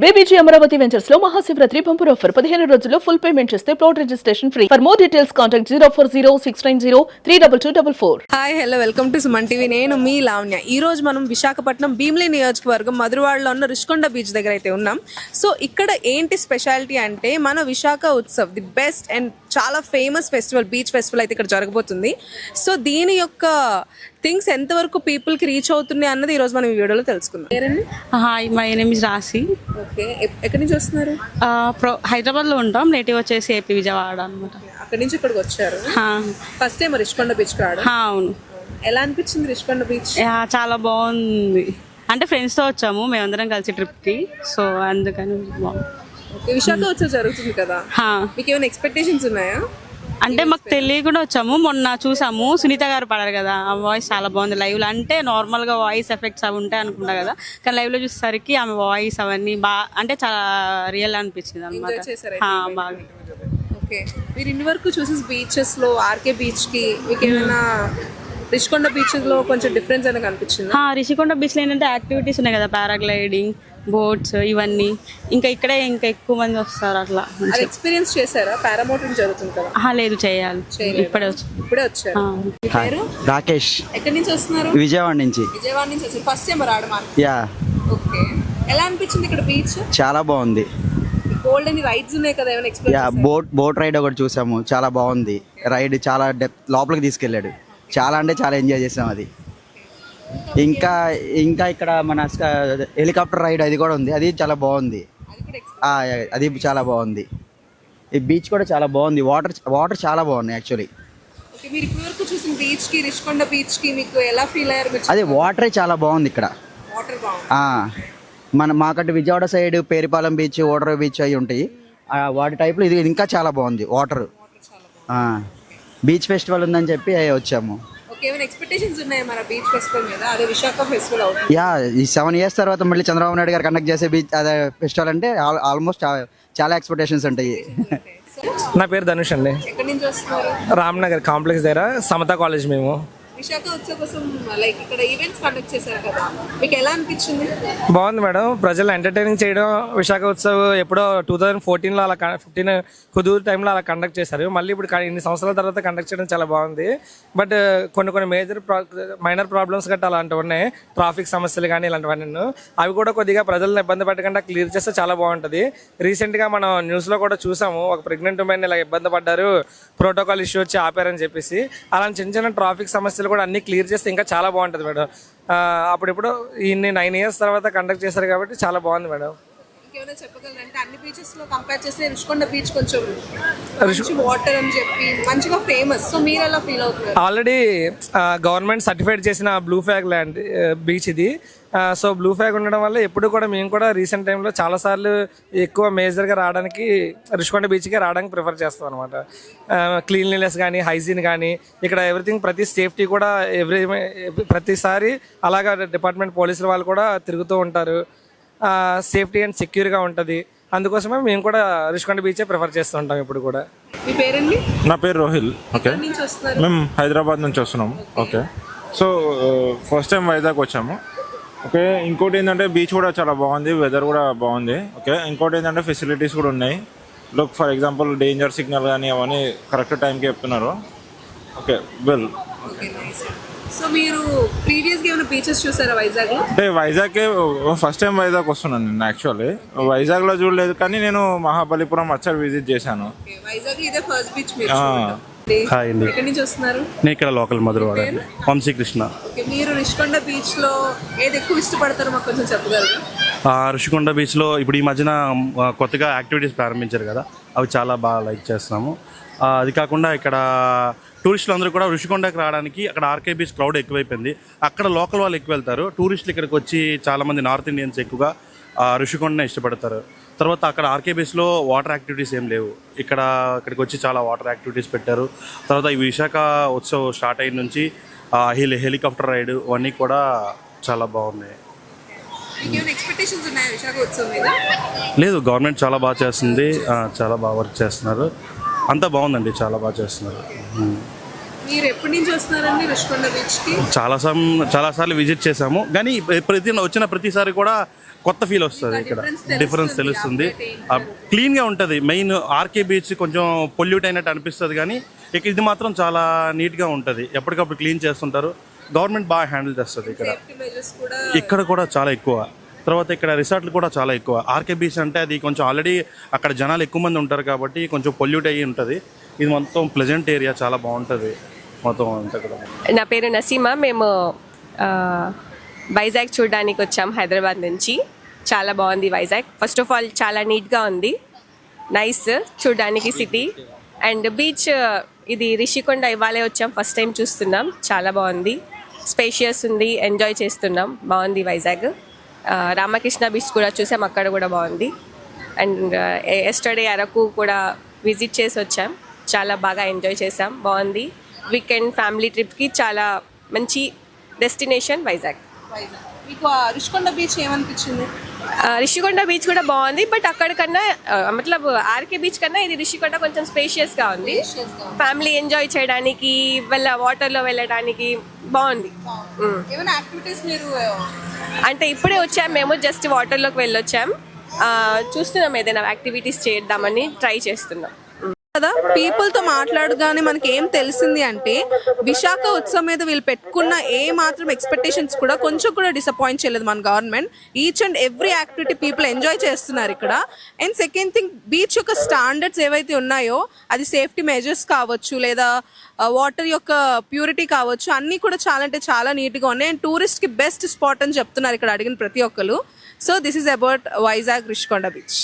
BBG Amaravati వెంచర్స్లో Mahashivratri bumper offer. పదిహేను రోజుల్లో ఫుల్ పేమెంట్ చేస్తే plot registration free. For more details contact zero four zero six nine zero three double two double four. Hi hello welcome to Suman TV. నేను మీ లావణ్య. ఈ రోజు మనం విశాఖపట్నం భీమిలి నియోజకవర్గం మధురవాడలో ఉన్న రుషికొండ బీచ్ దగ్గర అయితే ఉన్నాం. సో ఇక్కడ ఏంటి స్పెషాలిటీ అంటే మన Visakha Utsav the best and చాలా ఫేమస్ ఫెస్టివల్ బీచ్ ఫెస్టివల్ అయితే ఇక్కడ జరగబోతుంది. సో దీని యొక్క థింగ్స్ ఎంతవరకు పీపుల్కి రీచ్ అవుతున్నాయి అన్నది ఈ రోజు మనం ఈ వీడియోలో తెలుసుకుందాం. Hi my name is Rashi. Okay ఎక్కడి నుంచి వస్తున్నారు? ప్రో హైదరాబాద్లో ఉంటాం. నేటివ్ వచ్చేసి ఏపీ విజయవాడ అనమాట అక్కడి నుంచి ఇక్కడికి వచ్చారు. ఫస్ట్ టైం రిషికొండ బీచ్కి రావడం. అవును. ఎలా అనిపించింది రిషికొండ బీచ్ చాలా బాగుంది. అంటే ఫ్రెండ్స్తో వచ్చాము. మేమందరం కలిసి ట్రిప్కి సో అందుకని బాగుంది. విశాఖ ఉత్సవ్ జరుగుతుంది కదా. మీకు ఏమైనా ఎక్స్పెక్టేషన్స్ ఉన్నాయా? అంటే మాకు తెలియకుండా వచ్చాము. మొన్న చూసాము. సునీత గారు పడారు కదా. ఆ వాయిస్ చాలా బాగుంది లైవ్లో అంటే నార్మల్గా వాయిస్ ఎఫెక్ట్స్ అవి ఉంటాయి అనుకుంటా కదా. కానీ లైవ్లో చూసేసరికి ఆమె వాయిస్ అవన్నీ బాగా అంటే చాలా రియల్ అనిపించింది అనమాట బాగా. ఓకే. మీరు ఇన్ని వరకు చూసిన బీచెస్లో ఆర్కే బీచ్కి మీకు ఏమైనా రిషికొండ బీచ్లో కొంచెం డిఫరెన్స్ అనేది కనిపించింది? ఆ, రిషికొండ బీచ్లో ఏంటంటే యాక్టివిటీస్ ఉన్నాయి కదా పారాగ్లైడింగ్ బోట్స్ ఇవన్నీ. ఇంకా ఇక్కడే ఇంకా ఎక్కువ మంది వస్తారు అట్లా అది ఎక్స్పీరియన్స్ చేశారా? పారామోటింగ్ జరుగుతుంది కదా. ఆహా, లేదు చేయాలి. ఇప్పుడే వచ్చి. ఇప్పుడే వచ్చారు. ఆ. మీ పేరు? రాకేష్. ఎక్కడి నుంచి వస్తున్నారు? విజయవాడ నుంచి. విజయవాడ నుంచి వచ్చారు. ఫస్ట్ టైం రావడం యా. ఓకే. ఎలా అనిపించింది ఇక్కడ బీచ్? చాలా బాగుంది. గోల్డెన్ రైడ్స్ ఉన్నాయి కదా ఏమైనా బోట్ బోట్ రైడ్ ఒకటి చూసాము. చాలా బాగుంది. రైడ్ చాలా డెప్ లోపలికి తీసుకెళ్ళాడు. చాలా అంటే చాలా ఎంజాయ్ చేసాం అది. ఇంకా ఇంకా ఇక్కడ మన హెలికాప్టర్ రైడ్ అది కూడా ఉంది. అది చాలా బాగుంది. అది చాలా బాగుంది. ఈ బీచ్ కూడా చాలా బాగుంది. వాటర్ వాటర్ చాలా బాగున్నాయి యాక్చువల్లీ. ఓకే మీరు ఇప్పటి వరకు చూసిన బీచ్కి రిషికొండ బీచ్కి మీకు ఎలా ఫీల్ అయ్యారు? మీరు అదే వాటరే చాలా బాగుంది ఇక్కడ. వాటర్ బాగుంది. ఆ, మన మాకట్టు విజయవాడ సైడ్ పేరిపాలెం బీచ్ ఓడర బీచ్ అవి ఉంటాయి. వాటి టైప్లో ఇది ఇంకా చాలా బాగుంది వాటర్. బీచ్ ఫెస్టివల్ ఉందని చెప్పి వచ్చాము. ఓకే ఏమైనా ఎక్స్పెక్టేషన్స్ ఉన్నాయా మన బీచ్ ఫెస్టివల్ మీద? అదే విశాఖ ఫెస్టివల్ అవుతుంది. యా ఈ సెవెన్ ఇయర్స్ తర్వాత మళ్ళీ చంద్రబాబు నాయుడు గారు కండక్ట్ చేసే బీచ్ అదే ఫెస్టివల్ అంటే ఆల్మోస్ట్ చాలా ఎక్స్పెక్టేషన్స్ ఉంటాయి. నా పేరు ధనుష్ అండి. ఎక్కడి నుంచి వస్తున్నారు? రామ్నగర్ కాంప్లెక్స్ దగ్గర సమతా కాలేజ్ మేము. విశాఖ ఉత్సవ కోసం లైక్ ఇక్కడ ఈవెంట్స్ కండక్ట్ చేశారు కదా. మీకు ఎలా అనిపించింది? బాగుంది మేడం. ప్రజలు ఎంటర్టైనింగ్ చేయడం విశాఖ ఉత్సవ్ ఎప్పుడో టూ థౌజండ్ ఫోర్టీన్లో అలా ఫిఫ్టీన్ కుదూరు టైంలో అలా కండక్ట్ చేశారు. మళ్ళీ ఇప్పుడు ఇన్ని సంవత్సరాల తర్వాత కండక్ట్ చేయడం చాలా బాగుంది. బట్ uh, కొన్ని కొన్ని మేజర్ మైనర్ ప్రాబ్లమ్స్ గట్రా అలాంటివి ఉన్నాయి. ట్రాఫిక్ సమస్యలు కానీ ఇలాంటివన్నీ. అవి కూడా కొద్దిగా ప్రజలను ఇబ్బంది పెట్టకుండా క్లియర్ చేస్తే చాలా బాగుంటుంది. రీసెంట్గా మనం న్యూస్లో కూడా చూసాము ఒక ప్రెగ్నెంట్ ఉమెన్ ఇలా ఇబ్బంది పడ్డారు ప్రోటోకాల్ ఇష్యూ వచ్చి ఆపారని చెప్పేసి. అలాంటి చిన్న చిన్న ట్రాఫిక్ సమస్యలు కూడా అన్ని క్లియర్ చేస్తే ఇంకా చాలా బాగుంటుంది మేడం. అప్పుడిప్పుడు ఇన్ని నైన్ ఇయర్స్ తర్వాత కండక్ట్ చేశారు కాబట్టి చాలా బాగుంది మేడం. చెప్పగలరంటే అన్ని బీచెస్లో కంపేర్ చేస్తే రుషికొండ బీచ్ కొంచెం మంచి వాటర్ అని చెప్పి మంచిగా ఫేమస్ సో మీరు ఎలా ఫీల్ అవుతున్నారు? ఆల్రెడీ గవర్నమెంట్ సర్టిఫైడ్ చేసిన బ్లూ ఫ్లాగ్ ల్యాండ్ బీచ్ ఇది. సో బ్లూ ఫ్లాగ్ ఉండడం వల్ల ఎప్పుడు కూడా మేము కూడా రీసెంట్ టైంలో చాలాసార్లు ఎక్కువ మేజర్గా రావడానికి రుషికొండ బీచ్కే రావడానికి ప్రిఫర్ చేస్తాం అనమాట క్లీన్లీనెస్ కానీ హైజీన్ కానీ ఇక్కడ ఎవ్రీథింగ్ ప్రతి సేఫ్టీ కూడా ఎవ్రీ ప్రతిసారి అలాగా డిపార్ట్మెంట్ పోలీసుల వాళ్ళు కూడా తిరుగుతూ ఉంటారు. సేఫ్టీ అండ్ సెక్యూర్గా ఉంటుంది. అందుకోసమే మేము కూడా రుషికొండ బీచే ప్రిఫర్ చేస్తూ ఉంటాం ఇప్పుడు కూడా. మీ పేరండి? నా పేరు రోహిల్. ఓకే. ఎక్కడి నుంచి వస్తున్నారు? మేము హైదరాబాద్ నుంచి వస్తున్నాము okay. So first time Vizag వచ్చాము. ఓకే ఇంకోటి ఏంటంటే బీచ్ కూడా చాలా బాగుంది వెదర్ కూడా బాగుంది. ఓకే ఇంకోటి ఏంటంటే ఫెసిలిటీస్ కూడా ఉన్నాయి. Look for example danger signal కానీ అవన్నీ కరెక్ట్ టైంకి చెప్తున్నారు. ఓకే వెల్ సో మీరు ఏమైనా బీచెస్ చూసారా వైజాగ్ అంటే వైజాగ్కే ఫస్ట్ టైం వైజాగ్ వస్తున్నాను నేను యాక్చువల్లీ వైజాగ్లో చూడలేదు కానీ నేను మహాబలిపురం వచ్చారు విజిట్ చేశాను. వైజాగ్ ఇదే ఫస్ట్ బీచ్. హాయ్ అండి. ఎక్కడి నుంచి వస్తున్నారు? నేను ఇక్కడ లోకల్ మధురవాడ. వంశీకృష్ణ. మీరు రిషికొండ బీచ్లో ఏది ఎక్కువ ఇష్టపడతారో? మాకు కొంచెం చెప్పగలరా? ఆ, ఋషికొండ బీచ్లో ఇప్పుడు ఈ మధ్యన కొత్తగా యాక్టివిటీస్ ప్రారంభించారు కదా అవి చాలా బాగా లైక్ చేస్తున్నాము. అది కాకుండా ఇక్కడ టూరిస్టులు అందరూ కూడా ఋషికొండకి రావడానికి అక్కడ ఆర్కే బీచ్ క్రౌడ్ ఎక్కువైపోయింది. అక్కడ లోకల్ వాళ్ళు ఎక్కువ వెళ్తారు. టూరిస్టులు ఇక్కడికి వచ్చి చాలామంది నార్త్ ఇండియన్స్ ఎక్కువగా ఆ, ఋషికొండనే ఇష్టపడతారు. తర్వాత అక్కడ ఆర్కే బీచ్లో వాటర్ యాక్టివిటీస్ ఏం లేవు. ఇక్కడ ఇక్కడికి వచ్చి చాలా వాటర్ యాక్టివిటీస్ పెట్టారు. తర్వాత ఈ విశాఖ ఉత్సవ్ స్టార్ట్ అయిన నుంచి హెలి హెలికాప్టర్ రైడ్ అవన్నీ కూడా చాలా బాగున్నాయి. లేదు గవర్నమెంట్ చాలా బాగా చేస్తుంది. చాలా బాగా వర్క్ చేస్తున్నారు. అంతా బాగుందండి చాలా బాగా చేస్తున్నారు. చాలా సం చాలాసార్లు విజిట్ చేశాము. కానీ ప్రతి వచ్చిన ప్రతిసారి కూడా కొత్త ఫీల్ వస్తుంది ఇక్కడ. డిఫరెన్స్ తెలుస్తుంది క్లీన్గా ఉంటుంది. మెయిన్ ఆర్కే బీచ్ కొంచెం పొల్యూట్ అయినట్టు అనిపిస్తుంది కానీ ఇక ఇది మాత్రం చాలా నీట్గా ఉంటుంది. ఎప్పటికప్పుడు క్లీన్ చేస్తుంటారు. గవర్నమెంట్ బాగా హ్యాండిల్ చేస్తుంది ఇక్కడ. ఇక్కడ కూడా చాలా ఎక్కువ. తర్వాత ఇక్కడ రిసార్ట్లు కూడా చాలా ఎక్కువ. ఆర్కే బీచ్ అంటే అది కొంచెం ఆల్రెడీ అక్కడ జనాలు ఎక్కువ మంది ఉంటారు కాబట్టి కొంచెం పొల్యూట్ అయ్యి ఉంటుంది. ఇది మొత్తం ప్లెజెంట్ ఏరియా చాలా బాగుంటుంది. మొత్తం అంతా కూడా. నా పేరు నసీమా. మేము ఆ, వైజాగ్ చూడడానికి వచ్చాం హైదరాబాద్ నుంచి. చాలా బాగుంది వైజాగ్ ఫస్ట్ ఆఫ్ ఆల్ చాలా నీట్గా ఉంది. నైస్ చూడడానికి సిటీ అండ్ బీచ్ ఇది రిషికొండ ఇవాళే వచ్చాం ఫస్ట్ టైం చూస్తున్నాం. చాలా బాగుంది. స్పేషియస్ ఉంది ఎంజాయ్ చేస్తున్నాం. బాగుంది వైజాగ్ రామకృష్ణ బీచ్ కూడా చూసాం అక్కడ కూడా బాగుంది. అండ్ ఎస్టర్డే uh, అరకు కూడా విజిట్ చేసి వచ్చాం. చాలా బాగా ఎంజాయ్ చేసాం బాగుంది. వీకెండ్ ఫ్యామిలీ ట్రిప్కి చాలా మంచి డెస్టినేషన్ వైజాగ్ మీకు రుషికొండ బీచ్ ఏమనిపించింది? రిషికొండ బీచ్ కూడా బాగుంది బట్ అక్కడికన్నా మతలబ్ ఆర్కే బీచ్ కన్నా ఇది రిషికొండ కొంచెం స్పేషియస్గా ఉంది. ఫ్యామిలీ ఎంజాయ్ చేయడానికి వెళ్ళ వాటర్లో వెళ్ళడానికి బాగుంది. మ్. ఏమైనా యాక్టివిటీస్ మీరు అంటే ఇప్పుడే వచ్చాం మేము జస్ట్ వాటర్లోకి వెళ్ళొచ్చాం. చూస్తున్నాం ఏదైనా యాక్టివిటీస్ చేద్దామని ట్రై చేస్తున్నాం. పీపుల్తో పీపుల్తో మాట్లాడగానే మనకి ఏం తెలిసింది అంటే విశాఖ ఉత్సవం మీద వీళ్ళు పెట్టుకున్న ఏ మాత్రం ఎక్స్పెక్టేషన్స్ కూడా కొంచెం కూడా డిసప్పాయింట్ చేయలేదు మన government. Each and every activity people enjoy చేస్తున్నారు ఇక్కడ. అండ్ సెకండ్ థింగ్ బీచ్ యొక్క స్టాండర్డ్స్ ఏవైతే ఉన్నాయో అది సేఫ్టీ మెజర్స్ కావచ్చు లేదా వాటర్ యొక్క ప్యూరిటీ కావచ్చు అన్నీ కూడా చాలా అంటే చాలా నీట్గా ఉన్నాయి. అండ్ టూరిస్ట్కి బెస్ట్ స్పాట్ అని చెప్తున్నారు ఇక్కడ అడిగిన ప్రతి ఒక్కరు so this is about Vizag Rushikonda beach.